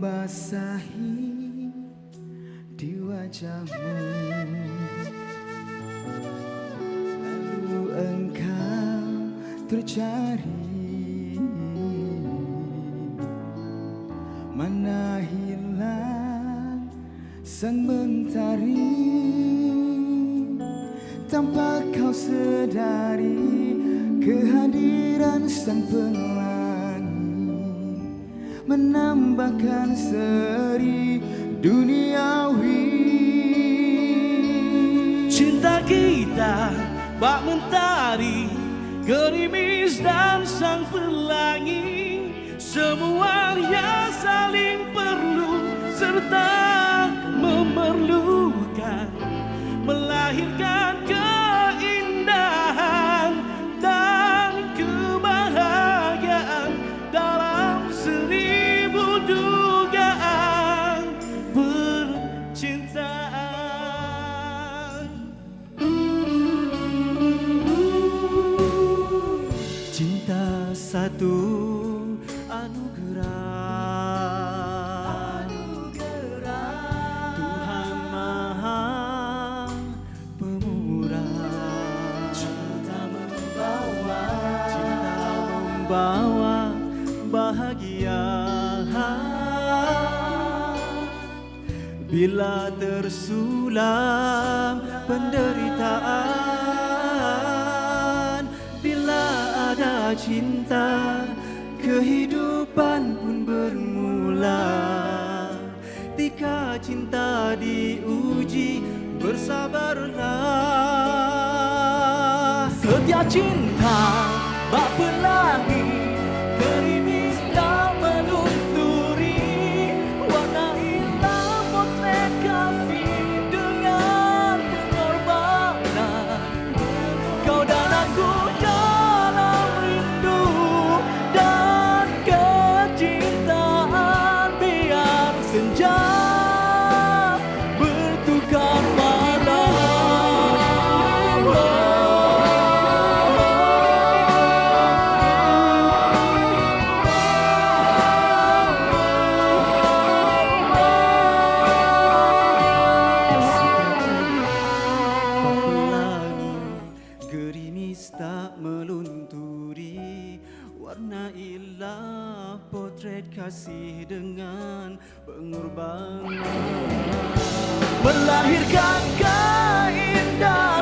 basahi di wajahmu. Lalu engkau tercari Mana hilang sang mentari. Tanpa kau sedari kehadiran sang pelangi Menambahkan seri duniawi. Cinta kita bak mentari Gerimis dan sang pelangi. Semuanya saling perlu serta memerlukan Melahirkan Cinta satu anugerah. Tuhan Maha Pemurah. Cinta membawa. Cinta membawa bahagia. Bila tersulam penderitaan cinta Kehidupan pun bermula. Tika cinta diuji Bersabarlah. Setia cinta Bak pelangi Tak melunturi. Warna ilah potret kasih dengan pengorbanan. Melahirkan kau